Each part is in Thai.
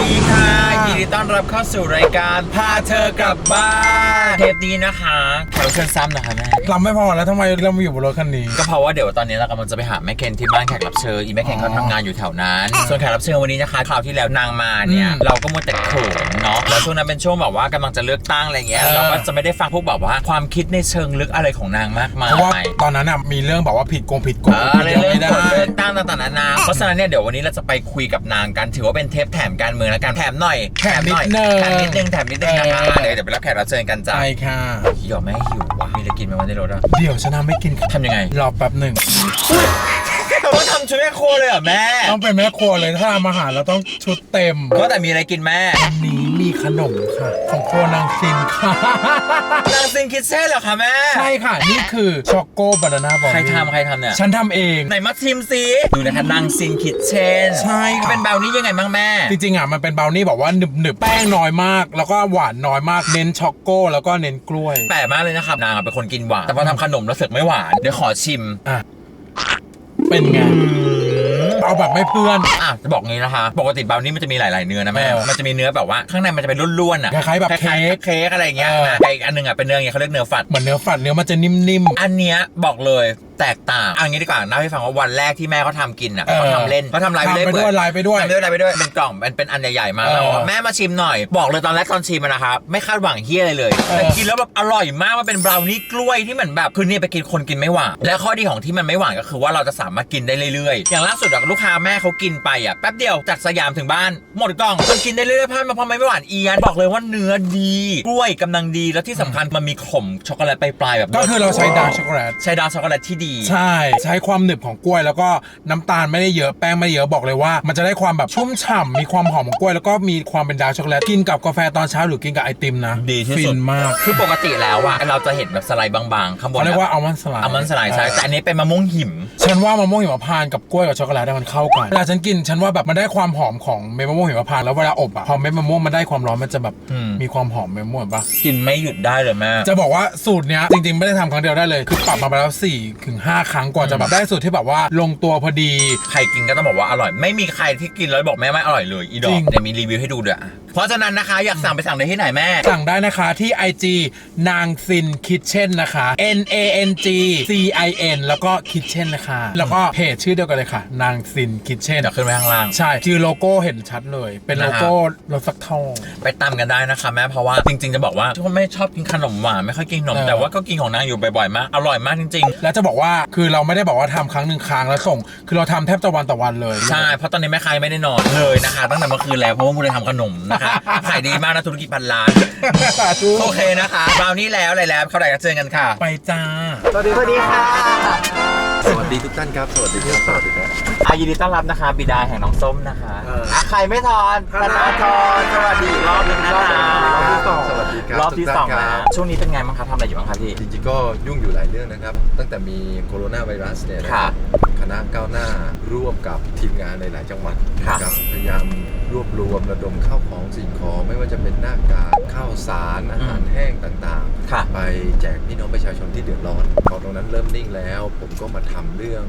ดีค่ะ รับเข้าสู่รายการพาเธอกลับบ้านเทปนี้นะคะแขกรับเชิญซ้ำนะคะแม่เราไม่พอแล้วทำไมเรามาอยู่บนรถคันนี้ ก็เพราะว่าเดี๋ยวตอนนี้เรากำลังจะไปหาแม่เคนที่บ้านแขกรับเชิญอีแม่เคนเขาทำงานอยู่แถวนั้น ส่วนแขกรับเชิญวันนี้นะคะคราวที่แล้วนางมาเนี่ยอืมเราก็มัวแต่เขินเนาะแล้วช่วงนั้นเป็นช่วงแบบว่ากำลังจะเลือกตั้งอะไรเงี้ยเออเราก็จะไม่ได้ฟังพวกแบบว่าความคิดในเชิงลึกอะไรของนางมากมาเพราะว่ายตอนนั้นน่ะมีเรื่องแบบว่าผิดกงผิดกฎเออผิดเรื่องไม่ได้ผลเลือกตั้งต่างๆนานาเพราะฉะนั้นเนี่ยเดี๋ยววันนี้เราจะไปคุยกับนางกันถือว่าเป็นเทปแถมการเมืองแล้วกันแถมหน่อยแถมนิดหน่อยนึงแถมนิดนึงแถมนิดนึงนะคะเออเดี๋ยวเดี๋ยวไปรับแขกรับเชิญกันจ้ะใช่ค่ะหยอมไม่ให้หิวว่ะมีอะไรกินไหมวันในรถอะเดี๋ยวฉันทำไม่กินค่ะทำยังไงรอแป๊บหนึ่งต้องทำชุดแม่ครัวเลยเหรอแม่ ต้องเป็นแม่ครัวเลยถ้าทำอาหารเราต้องชุดเต็มก็แต่มีอะไรกินแม่วันนี้มี ขนมค่ะ ของครัวนางซินค่ะ นางซิงคิดเซ่เหรอคะแม่ ใช่ค่ะ นี่คือช็อกโกบานาน่าบอลใครทำใครทำเนี่ย ฉันทำเอง ไหนมาชิมซิดูนะคะนางซิงคิดเช่นใช่ค่ะ เป็นเบลนี่ยังไงบ้างแม่ จริงๆอะมันเป็นเบราวนี่แบบว่าหนึบหนึบๆแป้งน้อยมาก แล้วก็หวานน้อยมากเน้นช็อกโกแล้วก็เน้นกล้วย แปลกมากเลยนะครับนางอะเป็นคนกินหวานแต่พอทำขนมแล้วเสึกไม่หวานเดี๋ยวขอชิมเป็นไง เอาแบบไม่เพื่อน อะจะบอกงี้นะคะ ปกติเบลนี่มันจะมีหลาย ๆ เนื้อนะแม่ เออมันจะมีเนื้อแบบว่าข้างในมันจะเป็นร่วนๆอะคล้ายๆแบบเค้กเค้กอะไรอย่างเงี้ยเออ นะแต่อีกอันหนึงอะเป็นเนื้ออย่างเงี้ยเขาเรียกเนื้อฝัด เหมือนเนื้อฝัดเนื้อมันจะนิ่มๆอันเนี้ยบอกเลย แตกต่างเอันนี้ดีกว่าเล่าให้ฟังว่าวันแรกที่แม่เขาทำกินอะเออ เขาทำเล่นเขาทำลายไปทำเรื่อยไปด้วยลายไปด้วย ทำไปด้วยลายไปด้วยเป็นกล่องเป็นเป็นอันใหญ่ๆมาเออแล้วบอกว่าแม่มาชิมหน่อยบอกเลยตอนแรกตอนชิมอะนะครับไม่คาดหวังเฮียอะไรเลยเออ แต่กินแล้วแบบอร่อยมากมันเป็นบราวนี่กล้วยที่เหมือนแบบคือเนี่ยไปกินคนกินไม่หวานและข้อดีของที่มันไม่หวานก็คือว่าเราจะสามารถกินได้เรื่อยๆ อย่างล่าสุดอะลูกค้าแม่เขากินไปอะแป๊บเดียวจากสยามถึงบ้านหมดกล่องมันกินได้เรื่อยๆเพราะมันเพราะมันไม่หวานเอียนบอกเลยว่าเนื้อดีกล้วยกำลังดีแล้วที่สำคัญมันมีขมช็อกโกแลตปลายๆแบบ ก็คือเราใช้ดาร์กช็อกโกแลต ใช้ดาร์กช็อกโกแลตที่ดีใช่ใช้ความหนึบของกล้วย แล้วก็น้ำตาลไม่ได้เยอะแป้งไม่ได้เยอะบอกเลยว่า มันจะได้ความแบบชุ่มฉ่ำมีความหอมของกล้วย แล้วก็มีความเป็นดาร์กช็อกโกแลตกินกับกาแฟตอนเช้าหรือกินกับไอติมนะดีที่สุด ฟินมากคือปกติแล้วอะเราจะเห็นแบบสไลด์บางๆข้างบนเขาเรียกว่าอัลมอนด์สไลด์ อัลมอนด์สไลด์ใช่แต่อันนี้เป็นมะม่วงหิม ฉันว่ามะม่วงหิมพานต์กับกล้วยกับช็อกโกแลตอะมันเข้ากันเวลาฉันกินฉันว่าแบบมันได้ความหอมของเม็ดมะม่วงหิมพานต์แล้วเวลาอบอะพอเม็ดมะม่วงมันได้ความร้อนมันจะแบบอืม มีความหอมเม็ดมะม่วงเห็นปะ กินไม่หยุดได้เลยแม่ จะบอกว่าสูตรเนี้ยจริงๆ ไม่ได้ทำครั้งเดียวได้เลย คือปรับมาไปแล้ว4ถึง5 ครั้งกว่าจะแบบได้สูตรที่แบบว่าลงตัวพอดี ใครกินก็ต้องบอกว่าอร่อย ไม่มีใครที่กินแล้วบอกแม่ไม่อร่อยเลยอีดอจริกง เดี๋ยวมีรีวิวให้ดูด้วยอะเพราะฉะนั้นนะคะอยากสั่งไปสั่งได้ที่ไหนแม่ สั่งได้นะคะที่ IG นางซินคิทเช่นนะคะ N A N G C I N แล้วก็คิทเช่นนะคะ แล้วก็เพจชื่อเดียวกันเลยค่ะ นางซินคิทเช่นเดี๋ยวขึ้นไว้ข้างล่าง ใช่คือโลโก้เห็นชัดเลย เป็นโลโก้รถสักทอง ไปตามกันได้นะคะแม่เพราะว่าจริง ๆ จะบอกว่าทุกคนไม่ชอบกินขนมหวานไม่ค่อยกินขนมเออ แต่ว่าก็กินของนางอยู่บ่อยๆมากอร่อยมากจริงๆแล้วจะบอกว่าคือเราไม่ได้บอกว่าทำครั้งหนึ่งครั้งแล้วส่ง คือเราทำแทบจะวันต่อวันเลย ใช่ เพราะตอนนี้แม่ค้ายังไม่ได้นอนเลยนะคะ ตั้งแต่เมื่อคืนแล้วเพราะว่ามูเลยทำขนมนะคะขายดีมากนะธุรกิจพันล้าน สาธุโอเคนะคะบราวนี่แล้วอะไรแล้ว เข้าไหนกันเจอกันค่ะ ไปจ้า สวัสดีค่ะ สวัสดีทุกท่านครับ สวัสดีครับ สวัสดีครับ อายินดีต้อนรับนะคะ บิดาแห่งน้องส้มนะคะเอออะใครไม่ทอนธนาทรสวัสดีอีกรอบหนึงนะคะรอบที่สอง สวัสดีครับรอบที่สองทุกท่านคแล้รัวบช่วงนี้เป็นไงบ้างคะทำอะไรอยู่บ้างคะพี่ จริงๆก็ยุ่งอยู่หลายเรื่องนะครับ ตั้งแต่มีโคโรนาไวรัสเนี่ยนะค่ะ คณะก้าวหน้าร่วมกับทีมงานในหลายจังหวัดค่ะนะครับพยายามรวบรวมระดมข้าวของสิ่งของไม่ว่าจะเป็นหน้ากากข้าวสารอาหารแห้งต่างค่ะ ๆ ไปแจกพี่น้องประชาชนที่เดือดร้อนพอตรงนั้นเริ่มนิ่งแล้ว ผมก็มาทำเรื่อง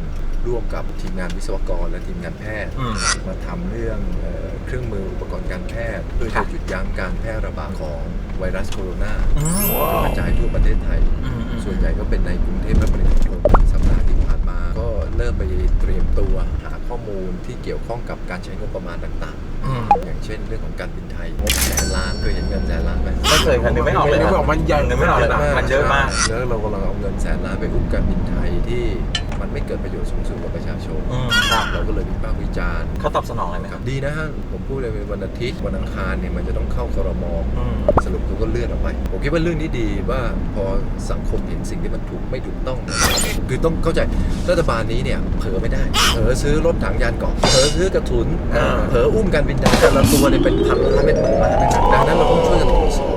ร่วมกับทีมงานวิศวกรและทีมงานแพทย์ อืม มาทำเรื่องเอ่อเครื่องมืออุปกรณ์การแพทย์ เพื่อครัจะบ หยุดยั้งการแพร่ระบาดของไวรัสโคโรนาอืมกระจายทั่วประเทศไทย อืมอืมส่วนใหญ่ก็เป็นในกรุงเทพและปริมณฑลสัปดาห์ที่ผ่านมาก็เริ่มไปเตรียมตัวหาข้อมูลที่เกี่ยวข้องกับการใช้งบประมาณต่างอืมๆอย่างเช่นเรื่องของการบินไทยงบแสนล้านเคยเห็นเงินแสนล้านไหมไม่เคยค่ะนึกไม่ออกเลยนึกไม่ออกมันใหญ่นึกไม่ออกเลยนะมันเยอะมาก แล้วเรากำลังเอาเงินแสนล้านไปอุ้มการบินไทยที่ มันไม่เกิดประโยชน์สูงสุดกับประชาชน อืมครับ เราก็เลยวิพากษ์วิจารณ์เขาตอบสนองอะไรไหมครับดีนะฮะผมพูดเลยเป็นวันอาทิตย์วันอังคารเนี่ยมันจะต้องเข้าครมอืมสรุปเขาก็เลื่อนออกไป ผมคิดว่าเรื่องนี้ดีว่าพอสังคมเห็นสิ่งที่มันถูกไม่ถูกต้องเนี่ยคือต้องเข้าใจรัฐบาลนี้เนี่ยเผลอไม่ได้ เผลอซื้อรถถังยานเกาะเผลอซื้อกระสุนอ่า เผลออุ้มการบินได้แต่ละตัวเนี่ยเป็นพันล้านเป็นหมื่นล้านนะครับดังนั้นเราต้องช่วยกันตรวจสอบช่วยกันวิพ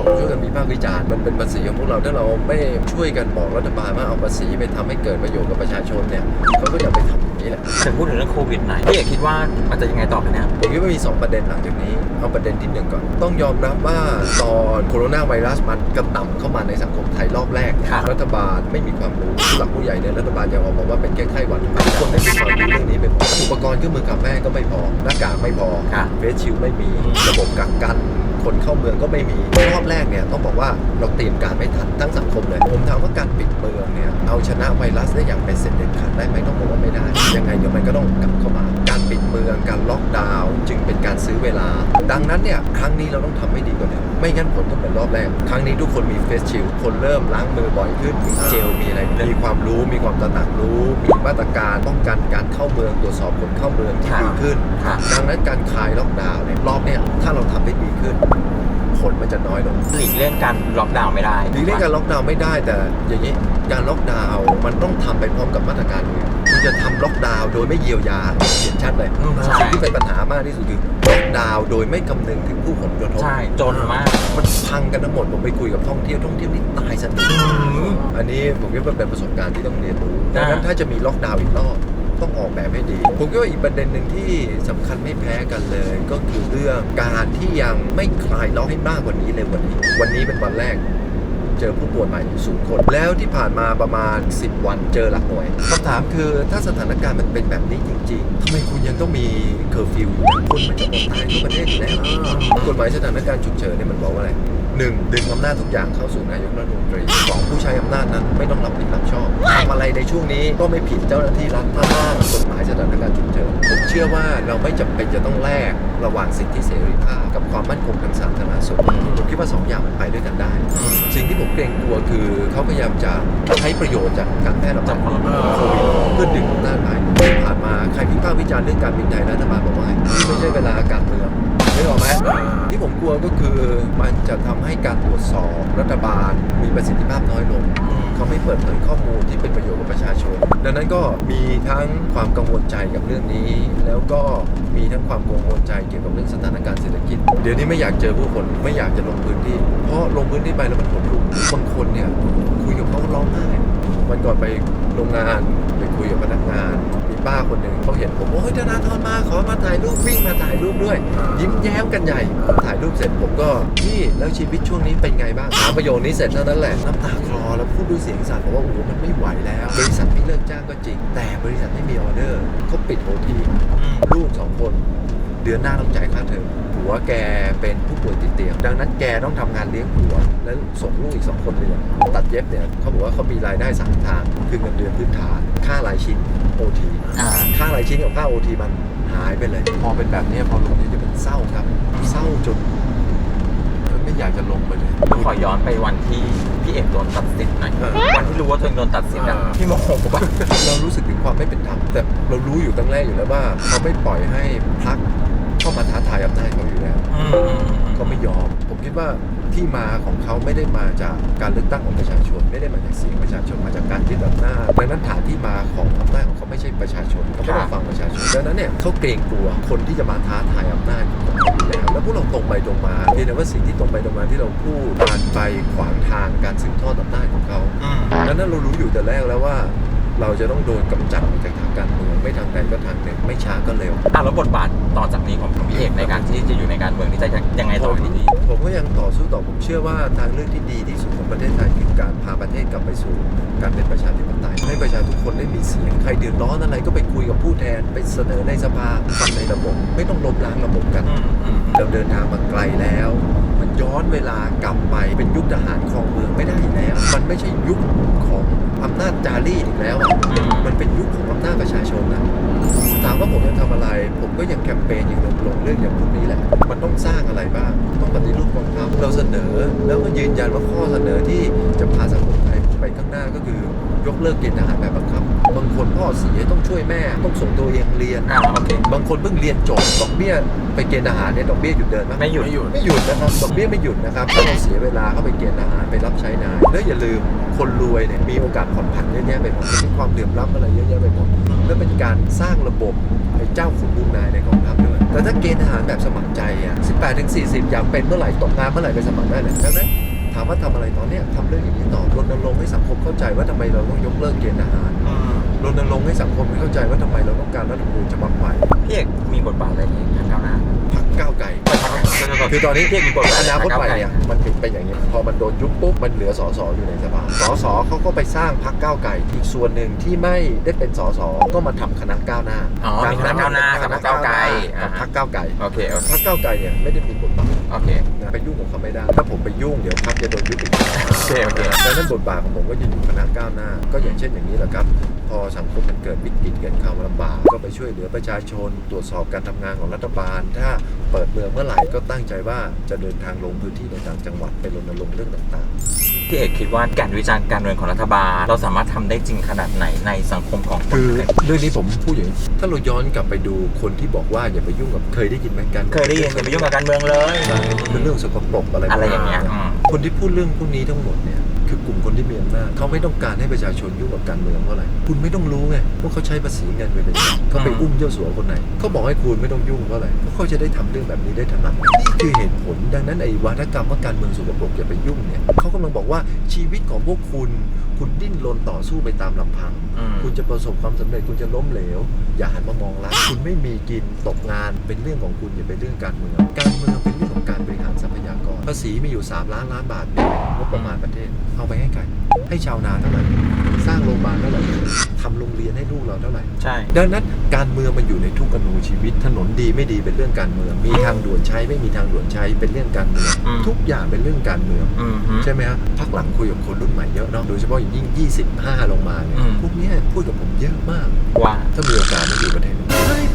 ากษ์วิจารณ์มันเป็นภาษีของพวกเราถ้าเราไม่ช่วยกันบอกรัฐบาลว่าเอาภาษีไปทำให้เกิดประโยชน์กับประชาชนเนี่ยเขาก็อย่าไปทำนี้แหละแต่พูดถึงเรื่องโควิดไหนพี่เอกคิดว่ามันจะยังไงต่อไปเนี่ยผมคิดว่ามี 2 ประเด็นหลังจากนี้เอาประเด็นที่หนึ่งก่อน ต้องยอมรับว่าตอนโคโรนาไวรัสมันกระหน่ำเข้ามาในสังคมไทยรอบแรกเนี่ยครับรัฐบาลไม่มีความรู้ผู้หลักผู้ใหญ่เนี่ยรัฐบาลยังออกมาว่าเป็นแค่ไข้หวัดทุกคนไม่มีความรู้เรื่องนี้ไปหมดอุปกรณ์เครื่องมือกับแพทย์ก็ไม่พอหน้ากากไม่พอค่ะเฟสชิลไม่มีระบบกักกัน คนเข้าเมืองก็ไม่มีรอบแรกเนี่ยต้องบอกว่าเราเตรียมการไม่ทันทั้งสังคมเลยผมถามว่าการปิดเมืองเนี่ย ชนะไวรัสได้อย่างเป็นเสร็จเด็ดขาดได้ไหมต้องบอกว่าไม่ได้ ยังไงเดี๋ยวมันก็ต้องกลับเข้ามา การปิดเมืองการล็อกดาวน์จึงเป็นการซื้อเวลา ดังนั้นเนี่ยครั้งนี้เราต้องทำให้ดีกว่าเดิมไม่งั้นผลก็เหมือนรอบแรก ครั้งนี้ทุกคนมีเฟสชิลคนเริ่มล้างมือบ่อยขึ้นมีเจลมีอะไร มีความรู้มีความตระหนักรู้ มีมาตรการป้องกันการเข้าเมืองตรวจสอบคนเข้าเมืองที่ดีขึ้นค่ะดังนั้นการคลายล็อกดาวน์เนี่ยรอบเนี่ยถ้าเราทำได้ดีขึ้น ผลมันจะน้อยลงหลีกเลี่ยงการล็อกดาวน์ไม่ได้หลีกเลี่ยงการล็อกดาวน์ไม่ได้แต่อย่างนี้การล็อกดาวน์มันต้องทำไปพร้อมกับมาตรการอื่นคุณจะทำล็อกดาวน์โดยไม่เยียวยาเห็นชัดเลยอืมใช่สิ่งที่เป็นปัญหามากที่สุดคือล็อกดาวน์โดยไม่คำนึงถึงผู้ผลกระทบใช่จนมากมันพังกันทั้งหมดผมไปคุยกับท่องเที่ยวท่องเที่ยวนี่ตายสนิทมอันนี้ผมคิดว่าเป็นประสบการณ์ที่ต้องเรียนรู้อ่าดังนั้นถ้าจะมีล็อกดาวน์อีกรอบ ต้องออกแบบให้ดี ผมคิดว่าอีกประเด็นหนึ่งที่สำคัญไม่แพ้กันเลย ก็คือเรื่องการที่ยังไม่คลายล็อกให้มากกว่านี้เลยวันนี้ วันนี้เป็นวันแรกเจอผู้ป่วยใหม่ศูนย์คน แล้วที่ผ่านมาประมาณ 10 วันเจอหลักหน่วยคำถามคือถ้าสถานการณ์มันเป็นแบบนี้จริงๆทำไมคุณยังต้องมีเคอร์ฟิวอยู่คนมันจะอดตายทั่วประเทศอยู่แล้ว กฎหมายสถานการณ์ฉุกเฉินเนี่ยมันบอกว่าอะไรหนึ่งดึงอำนาจทุกอย่างเข้าสู่นายกรัฐมนตรีสองผู้ใช้อำนาจนั้นไม่ต้องรับผิดรับชอบทำอะไรในช่วงนี้ก็ไม่ผิดเจ้าหน้าที่รัฐถ้าอ้างกฎหมายสถานการณ์ฉุกเฉินผมเชื่อว่าเราไม่จำเป็นจะต้องแลกระหว่างสิทธิเสรีภาพกับความมั่นคงทางสาธารณสุขผมคิดว่าสองอย่างมันไปด้วยกันได้ สิ่งที่ผมเกรงกลัวคือเขาพยายามจะใช้ประโยชน์จากการแพร่ระบาดโควิดเพื่อดึงอำนาจไปที่ผ่านมาใครพิพากษ์วิจารณ์เรื่องการบินไทยรัฐบาลบอกว่านี่ไม่ใช่เวลาการเมือง ไม่ออกไหมที่ผมกลัวก็คือมันจะทำให้การตรวจสอบรัฐบาลมีประสิทธิภาพน้อยลงเขาไม่เปิดเผยข้อมูลที่เป็นประโยชน์กับประชาชน ดังนั้นก็มีทั้งความกังวลใจกับเรื่องนี้ แล้วก็มีทั้งความกังวลใจเกี่ยวกับเรื่องสถานการณ์เศรษฐกิจ เดี๋ยวนี้ไม่อยากเจอผู้คนไม่อยากจะลงพื้นที่ เพราะลงพื้นที่ไปแล้วมันหดหู่บางคนเนี่ยคุยกับเขาร้องไห้วันก่อนไปโรงงานไปคุยกับพนักงานมี ป้าคนหนึ่งเขาเห็นผมโอ้ยธนาธรมาขอมาถ่ายรูปวิ่งมาถ่ายรูปด้วย ยิ้มแย้มกันใหญ่ผมถ่ายรูปเสร็จผมก็พี่แล้วชีวิตช่วงนี้เป็นไงบ้างถามประโยคนี้เสร็จเท่านั้นแหละน้ำตาคลอแล้วพูดด้วยเสียงสั่นบอกว่าโอ้โหมันไม่ไหวแล้วบริษัทไม่เลิกจ้างก็จริง แต่บริษัทไม่มีออเดอร์เขาปิดโอทีลูกสองคน เดือนหน้าต้องจ่ายค่าเทอมผัวแกเป็นผู้ป่วยติดเตียง ดังนั้นแกต้องทำงานเลี้ยงผัว แล้วส่งลูกอีกสองคนเรียนตัดเย็บเนี่ยเขาบอกว่าเขามีรายได้สามทาง คือเงินเดือนพื้นฐาน ค่ารายชิ้นโอทีอ่าค่ารายชิ้นกับค่าโอทีมันหายไปเลย พอเป็นแบบนี้พอลงนี้จะเป็นเศร้าครับ เศร้าจนไม่อยากจะลงไปเลยขอย้อนไปวันที่พี่เอกโดนตัดสินหน่อยเออวันที่รู้ว่าตัวเองโดนตัดสินอะเออพี่โมโหปะเรารู้สึกถึงความไม่เป็นธรรมแต่เรารู้อยู่ตั้งแรกอยู่แล้วว่าเขาไม่ปล่อยให้พักเข้ามาท้าทาย อำนาจเขาอยู่แล้วอืมอืมอืมเขาไม่ยอม ผมคิดว่าที่มาของเขาไม่ได้มาจากการเลือกตั้งของประชาชน ไม่ได้มาจากเสียงประชาชนมาจากการยึดอำนาจดังนั้นฐานที่มาของอำนาจของเขาไม่ใช่ประชาชนเขาไม่ได้ฟังประชาชนดังนั้นเนี่ยเขาเกรงกลัวคนที่จะมาท้าทายอำนาจของเขาอยู่แล้วแล้วพวกเราตรงไปตรงมาเพียงแต่ว่าสิ่งที่ตรงไปตรงมาที่เราพูดการไปขวางทางการสืบทอดอำนาจของเขา อืม ดังนั้นเรารู้อยู่แต่แรกแล้วว่า เราจะต้องโดนกำจัดออกจากทางการเมืองไม่ทางใดก็ทางหนึ่งไม่ช้าก็เร็ว อะแล้วบทบาทต่อจากนี้ของของพี่เอกในการที่จะอยู่ในการเมืองนี่จะยังไงต่อผมดีผมก็ยังต่อสู้ต่อผมเชื่อว่าทางเลือกที่ดีที่สุดของประเทศไทยคือการพาประเทศกลับไปสู่ การเป็นประชาธิปไตยให้ประชาชนทุกคนได้มีเสียงใครเดือดร้อนอะไรก็ไปคุยกับผู้แทนไปเสนอในสภาทำในระบบ ไม่ต้องล้มล้างระบบกันอืมอืมเราเดินทางมาไกลแล้ว มันย้อนเวลากลับไปเป็นยุคทหารครองเมืองไม่ได้อีกแล้ว มันไม่ใช่ยุคของ อำนาจจารีตอีกแล้วอะอืมมันเป็นยุคของอำนาจประชาชนนะถามว่าผมจะทำอะไร ผมก็ยังแคมเปญยังลงเรื่องอย่างพวกนี้แหละ มันต้องสร้างอะไรบ้าง ต้องปฏิรูปกองทัพเราเสนอ แล้วก็ยืนยันว่าข้อเสนอที่จะพาสังคมไทยไปข้างหน้าก็คือ ยกเลิกเกณฑ์ทหารแบบบังคับ บางคนพ่อเสียต้องช่วยแม่ ต้องส่งตัวเองเรียน อ่าโอเค บางคนเพิ่งเรียนจบดอกเบี้ยไปเกณฑ์ทหารเนี่ยดอกเบี้ยหยุดเดินไหมไม่หยุด ไม่หยุดนะครับดอกเบี้ยไม่หยุดนะครับถ้าเราเสียเวลาเข้าไปเกณฑ์ทหารไปรับใช้นายแล้วอย่าลืมคนรวยเนี่ยมีโอกาสผ่อนผันเยอะแยะไปหมดมีความเหลื่อมล้ำอะไรเยอะแยะไปหมดแล้วเป็นการสร้างระบบไอ้เจ้าขุนมูลนายในกองทัพด้วยแต่ถ้าเกณฑ์ทหารแบบสมัครใจอะ18ถึง40 อยากเป็นเมื่อไหร่ตกงานเมื่อไหร่ไปสมัครได้เลยดังนั้น ถามว่าทำอะไรตอนเนี้ยทำเรื่องอย่างนี้ต่อรณรงค์ให้สังคมเข้าใจว่าทำไมเราต้องยกเลิกเกณฑ์ทหารอืมรณรงค์ให้สังคมเข้าใจว่าทำไมเราต้องการรัฐธรรมนูญฉบับใหม่พี่เอกมีบทบาทอะไรในทางก้าวหน้าพรรคก้าวไกล คือตอนนี้พี่เอกมีบทบาทอนาคตใหม่เนี่ยมันเป็นไปอย่างนี้ พอมันโดนยุบปุ๊บมันเหลือสสอยู่ในสภาสสเขาก็ไปสร้างพรรคก้าวไกลอีกส่วนหนึ่งที่ไม่ได้เป็นสสก็มาทำคณะก้าวหน้าอ๋อมีคณะก้าวหน้ากับพรรคก้าวไกลกับพรรคก้าวไกลโอเคโอเคพรรคก้าวไกลเนี่ยไม่ได้มีบทบาทโอเคนะไปยุ่งกับเขาไม่ได้ถ้าผมไปยุ่งเดี๋ยวพรรคจะโดนยุบอีกโอเคโอเคดังนั้นบทบาทของผมก็จะอยู่คณะก้าวหน้า ก็อย่างเช่นอย่างนี้แหละครับพ อสังคมมันเกิดวิกฤตเกิดความลำบาก ก็ไปช่วยเหลือประชาชน ตรวจสอบการทำงานของรัฐบาล ถ้าเปิดเมืองเมื่อไหร่ก็ตั้งใจว่าจะเดินทางลงพื้นที่ในต่างจังหวัดไปรณรงค์เรื่องต่างพี่เอกคิดว่าการวิจารณ์การเมืองของรัฐบาล เราสามารถทำได้จริงขนาดไหนในสังคมของๆคนคือไทยเรื่องนี้ผมพูดอย่างนี้ถ้าเราย้อนกลับไปดูคนที่บอกว่าอย่าไปยุ่งกับเคยได้ยินไหมกันเคยได้ยินอย่าไปยุ่งกับการเมืองเลยเป็นเรื่องสกปรกอะไรอะไรอย่างเงี้ยอืมคนที่พูดเรื่องพวกนี้ทั้งหมดเนี่ย คือกลุ่มคนที่มีอำนาจเขาไม่ต้องการให้ประชาชนยุ่งกับการเมืองเพราะอะไรคุณไม่ต้องรู้ไงว่าเขาใช้ภาษีเงินไปเป็นเขาไปอุ้มเจ้าสัวคนไหนเขาบอกให้คุณไม่ต้องยุ่งเพราะอะไรเพราะเขาจะได้ทำเรื่องแบบนี้ได้ถนัดนี่คือเหตุผลดังนั้นไอ้วาทกรรมว่าการเมืองสกปรกอย่าไปยุ่งเนี่ยเขากำลังบอกว่าชีวิตของพวกคุณ คุณดิ้นรนต่อสู้ไปตามลำพัง คุณจะประสบความสำเร็จคุณจะล้มเหลว อย่าหันมามองรัฐคุณไม่มีกินตกงานเป็นเรื่องของคุณอย่าเป็นเรื่องการเมืองการเมืองากรภาษีมีอยู่ 3 ล้านล้านบาทเนี่ยงบประมาณประเทศ เอาไปให้ใครให้ชาวนาเท่าไหร่สร้างโรงพยาบาลเท่าไหร่ทำโรงเรียนให้ลูกเราเท่าไหร่ใช่ดังนั้นการเมืองมันอยู่ในทุกอนูชีวิตถนนดีไม่ดีเป็นเรื่องการเมือง มีทางด่วนใช้ไม่มีทางด่วนใช้เป็นเรื่องการเมืองอืมทุกอย่างเป็นเรื่องการเมืองอืมฮึใช่ไหมฮะพักหลังคุยกับคนรุ่นใหม่เยอะเนาะโดยเฉพาะอย่างยิ่ง 25 ลงมาเนี่ยอืมพวกเนี้ยพูดกับผมเยอะมากว่าถ้ามีโอกาสมาอยู่ประเทศ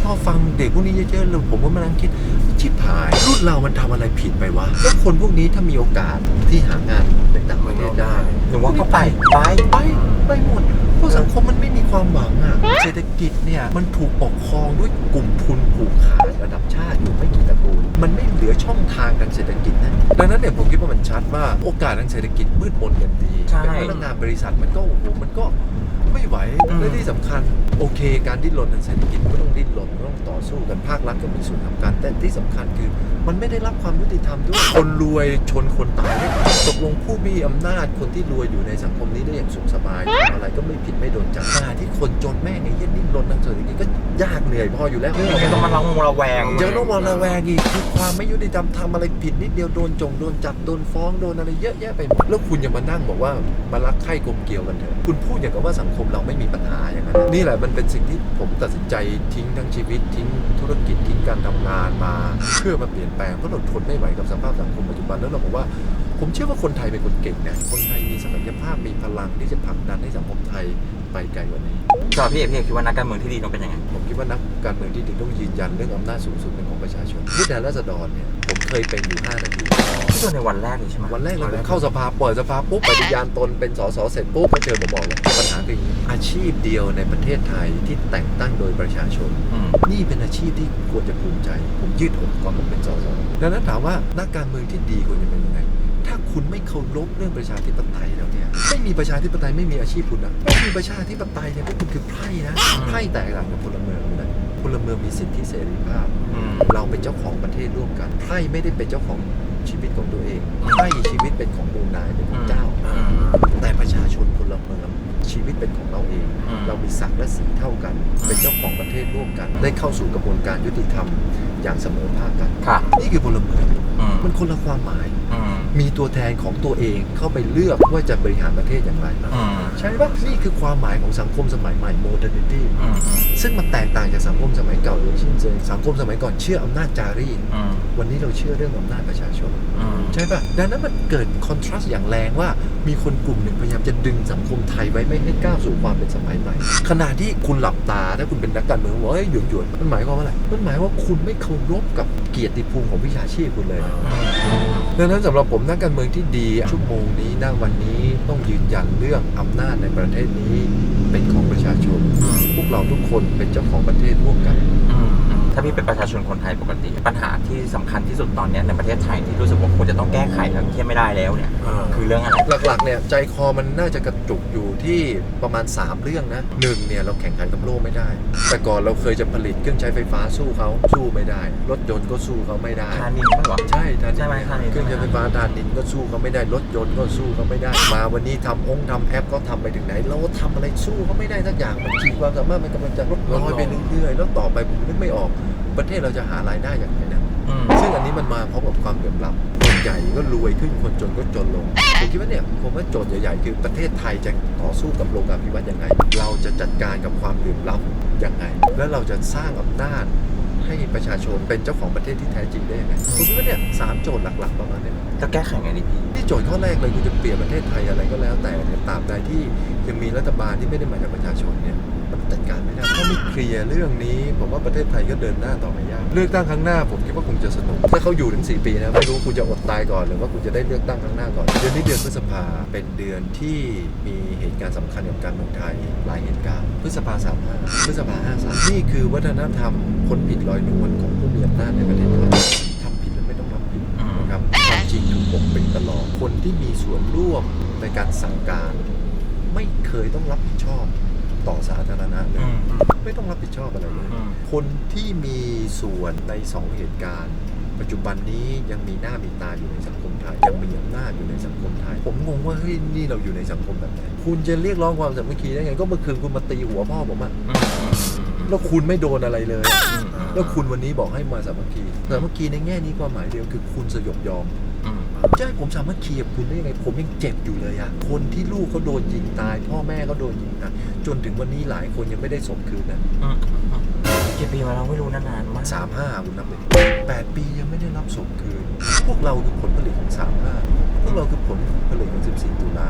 นี้เฮ้ยพอฟังเด็กพวกนี้เยอะๆแล้วผมก็มานั่งคิดชิบหายรุ่นเรามันทำอะไรผิดไปวะแล้วคนพวกนี้ถ้ามีโอกาสที่หางานในต่างประเทศได้หรือว่าก็ไปไปไปไปหมดเพราะสังคมมันไม่มีความหวังอะเศรษฐกิจเนี่ยมันถูกปกครองด้วยกลุ่มทุนผูกขาดระดับชาติอยู่ไม่กี่ตระกูลมันไม่เหลือช่องทางทางเศรษฐกิจนะดังนั้นเนี่ยผมคิดว่ามันชัดว่าโอกาสทางเศรษฐกิจมืดมนกันดีใช่เป็นพนักงานบริษัทมันก็โอ้โหมันก็ไม่ไหวอืมและที่สำคัญ โอเค การดิ้นรนทางเศรษฐกิจก็ต้องดิ้นรนต้ องต่อสู้กันภาครัฐก็มีส่วนทำการแต่ที่สำคัญคือมันไม่ได้รับความยุติธรรมด้วยคนรวยชนคนตายด้วยกันตกลงผู้มีอำนาจคนที่รวยอยู่ในสังคมนี้ได้อย่างสุขสบายทำอะไรก็ไม่ผิดไม่โดนจับขณะที่คนจนแม่งไอ้เหี้ยดิ้นรนทางเศรษฐกิจก็ยากเหนื่อยพออยู่แล้วยังต้องมาร้องระแวงยังต้องมาระแวงอีกคือความไม่ยุติธรรมทำอะไรผิดนิดเดียวโดนจงโดนจับโดนฟ้องโดนอะไรเยอะแยะไปหมดแล้วคุณยังมานั่งบอกว่ามารักใคร่กลมเกลียวกันเถอะคุณพูดอย่างกับว่าสังคมเราไม่มีปัญหาอย่างนั้นนี่แหละมันเป็นสิ่งที่ผมตัดสินใจทิ้งทั้งชีวิตทิ้งธุรกิจทิ้งการทำงานมา เพื่อมาเปลี่ยนแปลงเพราะเราทนไม่ไหวกับสภาพสังคมปัจจุบันแล้วเราบอกว่า ผมเชื่อว่าคนไทยเป็นคนเก่งนะคนไทยมีศักยภาพมีพลังที่จะผลักดันให้สังคมไทยไปไกลกว่านี้สำหรับพี่เอกพี่เอกคิดว่านักการเมืองที่ดีต้องเป็นยังไงผมคิดว่านักการเมืองที่ดีต้องยืนยันเรื่องอำนาจสูงสุดเป็นของประชาชนผู้แทนราษฎรเนี่ยผมเคยเป็นอยู่5นาที ที่โดนในวันแรกเลยใช่ไหมวันแรกเลยผมเข้าสภาเปิดสภาปุ๊บปฏิญาณตนเป็นสสเสร็จปุ๊บก็เจอผมบอกเลยปัญหาคืออย่างนี้อาชีพเดียวในประเทศไทยที่แต่งตั้งโดยประชาชน อืมนี่เป็นอาชีพที่ควรจะภูมิใจ ผมยืดอกก่อนผมเป็นสสดังนั้นถามว่านักการเมืองที่ดีควรจะเป็นยังไงถ้าคุณไม่เคารพเรื่องประชาธิปไตยแล้วเนี่ยไม่มีประชาธิปไตยไม่มีอาชีพคุณนะไม่มีประชาธิปไตยเนี่ยพวกคุณคือไพร่นะไพร่แตกต่างกับพลเมืองเลยนะพลเมืองมีสิทธิเสรีภาพ อืม เราเป็นเจ้าของประเทศร่วมกันไพร่ไม่ได้เป็นเจ้าของ ชีวิตของตัวเองอืมไพร่ชีวิตเป็นของมูลนายเป็นของเจ้าอืมแต่ประชาชนพลเมืองชีวิตเป็นของเราเองอืมเรามีศักดิ์และสีเท่ากัน เป็นเจ้าของประเทศร่วมกัน ได้เข้าสู่กระบวนการยุติธรรมอย่างเสมอภาคกันค่ะนี่คือพลเมืองอืมมันคนละความหมายอื มมีตัวแทนของตัวเองเข้าไปเลือกว่าจะบริหารประเทศอย่างไรอืมใช่ปะนี่คือความหมายของสังคมสมัยใหม่ modernity อืมซึ่งมันแตกต่างจากสังคมสมัยเก่าโดยสิ้นเชิงสังคมสมัยก่อนเชื่ออำนาจจารีตอืมวันนี้เราเชื่อเรื่องอำนาจประชาชน อืม ใช่ปะดังนั้นมันเกิดคอนทราสต์อย่างแรงว่ามีคนกลุ่มหนึ่งพยายามจะดึงสังคมไทยไว้ไม่ให้ก้าวสู่ความเป็นสมัยใหม่ ขณะที่คุณหลับตาถ้าคุณเป็นนักการเมืองบอกว่าเฮ้ยหยวนหยวนๆมันหมายความว่าอะไร มันหมายว่าคุณไม่เคารพกับ เกียรติภูมิของวิชาชีพคุณเลยนะดังนั้นสำหรับผมนักการเมืองที่ดีชั่วโมงนี้ณวันนี้ต้องยืนยันเรื่องอำนาจในประเทศนี้เป็นของประชาชน พวกเราทุกคนเป็นเจ้าของประเทศร่วมกันอืมอืม ถ้าพี่เป็นประชาชนคนไทยปกติ ปัญหาที่สำคัญที่สุดตอนเนี้ยในประเทศไทยที่รู้สึกว่าควรจะต้องแก้ไขแล้วที่ไม่ได้แล้วเนี่ยอ่าคือเรื่องอะไร หลักๆ เนี่ยใจคอมันน่าจะกระจุกอยู่ที่ประมาณ 3 เรื่องนะหนึ่งเนี่ยเราแข่งขันกับโลกไม่ได้ แต่ก่อนเราเคยจะผลิตเครื่องใช้ไฟฟ้าสู้เขาสู้ไม่ได้ รถยนต์ก็สู้เขาไม่ได้ ทานินป่ะวะ ใช่ทานใช่ไหมทานิน เครื่องใช้ไฟฟ้าทานนินก็สู้เขาไม่ได้ รถยนต์ก็สู้เขาไม่ได้ มาวันนี้ทำองค์ทำแอปก็ทำไปถึงไหน เราทำอะไรสู้เขาไม่ได้สักอย่างมันขีดความสามารถมันกำลังจะลดน้อยไปเรื่อยๆแล้วต่อไปผมนึกไม่ออก ประเทศเราจะหารายได้อย่างไรนะอืมซึ่งอันนี้มันมาพร้อมกับความเหลื่อมล้ำคนใหญ่ก็รวยขึ้นคนจนก็จนลงผมคิดว่าเนี่ยผมว่าโจทย์ใหญ่ๆ คือประเทศไทยจะต่อสู้กับโลกาภิวัตน์ยังไง เราจะจัดการกับความเหลื่อมล้ำยังไง แล้วเราจะสร้างอำนาจให้ประชาชนเป็นเจ้าของประเทศที่แท้จริงได้ยังไงผมคิดว่าเนี่ยสามโจทย์หลักๆประมาณเนี้จะแก้ไขไงดีพี่ที่โจทย์ข้อแรกเลยคุณจะเปลี่ยนประเทศไทยอะไรก็แล้วแต่เนี่ยตราบใดที่ยังมีรัฐบาลที่ไม่ได้มาจากประชาชนเนี่ยมัน จัดการไม่ได้ถ้าไม่เคลียร์เรื่องนี้ ผมว่าประเทศไทยก็เดินหน้าต่อไปยากเลือกตั้งครั้งหน้าผมคิดว่าคงจะสนุกถ้าเขาอยู่ถึง 4 ปีนะไม่รู้คุณจะอดตายก่อนหรือว่าคุณจะได้เลือกตั้งครั้งหน้าก่อนเดือนนี้เดือนพฤษภาเป็นเดือนที่มีเหตุการณ์สำคัญกับการเมืองไทยหลายเหตุการณ์พฤษภาสามห้าพฤษภาห้าสามนี่คือวัฒนธรรมคนผิดลอยนวลของผู้มีอำนาจในประเทศไทยทำผิดแล้วไม่ต้องรับผิดนะครับความจริงถูกปกปิดตลอดคนที่มีส่วนร่วมในการสั่งการ ไม่เคยต้องรับผิดชอบ ต่อสาธารณะเลยอืมไม่ต้องรับผิดชอบอะไรเลยอืมคนที่มีส่วนในสองเหตุการณ์ ปัจจุบันนี้ยังมีหน้ามีตาอยู่ในสังคมไทยยังมีอำนาจอยู่ในสังคมไทย ผมงงว่าเฮ้ยนี่เราอยู่ในสังคมแบบไหนคุณจะเรียกร้องความสามัคคีได้ไง ก็เมื่อคืนคุณมาตีหัวพ่อผมอะอืมแล้วคุณไม่โดนอะไรเลยอืมแล้วคุณวันนี้บอกให้มาสามัคคีสามัคคีในแง่นี้ความหมายเดียวคือคุณสยบยอมอืม จะให้ผมสามัคคีกับคุณได้ยังไง ผมยังเจ็บอยู่เลยอะคนที่ลูกเขาโดนยิงตาย พ่อแม่เขาโดนยิงตาย จนถึงวันนี้หลายคนยังไม่ได้สมคืนนะอืมกี่ปีมาเราไม่รู้นานๆมากสามห้าคุณนับเลยแปดปียังไม่ได้รับสมคืน พวกเราคือผลผลิตของสามห้าพวกเราคือผลผลิตของสิบสี่ตุลา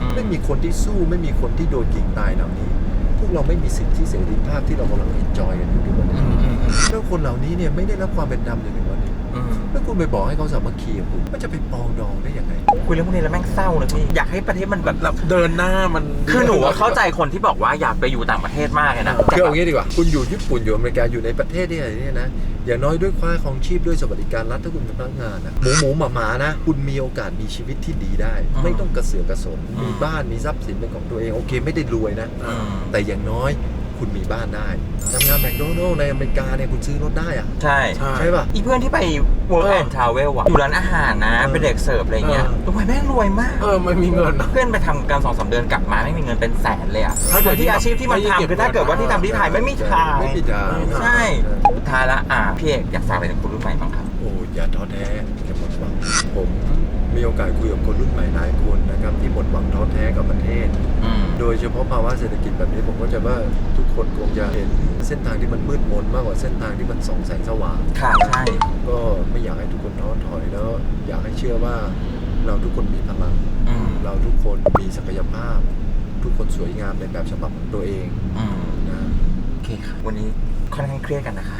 อืมไม่มีคนที่สู้ไม่มีคนที่โดนยิงตายเหล่านี้ พวกเราไม่มีสิทธิเสรีภาพที่เรากำลังเอนจอยกันอยู่ในวันอืนี้มอืมอืมแล้วคนเหล่านี้เนี่ยไม่ได้รับความเป็นธรรมจนถึงวันนี้อืม แล้วคุณไปบอกให้เขาสามัคคีกับคุณมันจะไปปองดองได้ยังไง คุยเรื่องพวกนี้แล้วแม่งเศร้านะพี่ อยากให้ประเทศมันแบบแล้วเดินหน้ามันคือหนูอะเข้าใจคนที่บอกว่าอยากไปอยู่ต่างประเทศมากเลยนะคือเอางี้ดีกว่า คุณอยู่ญี่ปุ่นอยู่อเมริกาอยู่ในประเทศเนี่ยเนี่ยนะ อย่างน้อยด้วยค่าของชีพด้วยสวัสดิการรัฐถ้าคุณเป็นพนักงานนะหมูหมูหมาหมานะ คุณมีโอกาสมีชีวิตที่ดีได้อืมไม่ต้องกระเสือกกระสนอืมมีบ้านมีทรัพย์สินเป็นของตัวเองโอเคไม่ได้รวยนะอืมแต่อย่างน้อย คุณมีบ้านได้ทำงานแมคโดนัลล์ในอเมริกาเนี่ยคุณซื้อรถได้อะใช่ ใช่ ใช่ป่ะ อีเพื่อนที่ไป work เออ and travel อะอยู่ร้านอาหารนะ เออเป็นเด็กเสิร์ฟอะไรเงี้ยเออทำไมแม่งรวยมาก เออไม่มีเงินนะ เพื่อนไปทำกันสองสามเดือนกลับมาไม่มีเงินเป็นแสนเลยอะถ้าเกิโดดยที่อาชีพที่มันไม่ได้เก็บ ทำคือถ้าเกิดว่าที่ทำที่ไทยไม่มีทางไม่มีทาง ใช่สุดท้ายละอะพี่เอกอยากฝากอะไรถึงคนรุ่นใหม่บ้างครับ โอ้อย่าท้อแท้อย่าหมดหวังผม มีโอกาสคุยกับคนรุ่นใหม่หลายคนนะครับที่หมดหวังท้อแท้กับประเทศ อืม โดยเฉพาะภาวะเศรษฐกิจแบบนี้ผมก็จะว่าทุกคนคงจะเห็นเส้นทางที่มันมืดมนมากกว่าเส้นทางที่มันส่องแสงสว่าง ค่ะใช่ ก็ไม่อยากให้ทุกคนท้อถอยแล้ว อยากให้เชื่อว่าเราทุกคนมีพลัง อืม เราทุกคนมีศักยภาพ ทุกคนสวยงามในแบบฉบับของตัวเอง อืมนะโอ เคค่ะวันนี้ค่อนข้างเครียดกันนะคะ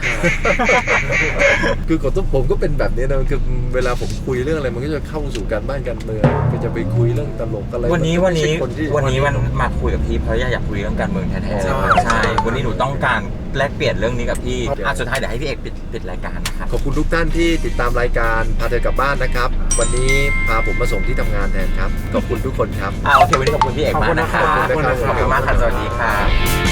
คือของผมก็เป็นแบบนี้นะคือเวลาผมคุยเรื่องอะไรมันก็จะเข้าสู่การบ้านการเมืองก็จะไปคุยเรื่องตลกอะไรวันนี้มัวันก็ไม่นี้ใช่คที่ วันนี้มันมาคุยกับพี่เพราะอยากคุยเรื่องการเมืองแท้ๆใช่ ใช่ วันนี้หนูต้องการแลกเปลี่ยนเรื่องนี้กับพี่ครับอะสุดท้ายเดี๋ยวให้พี่เอกปิดปิดรายการนะครับ ขอบคุณทุกท่านที่ติดตามรายการพาเธอกลับบ้านนะครับ วันนี้พาผมมาส่งที่ทำงานแทนครับ ขอบคุณทุกคนครับ อ่าโอเควันนี้ขอบคุณพี่เอกมากนะครับขอบคุณนะครับ ขอบคุณมากค่ะสวัสดีค่ะ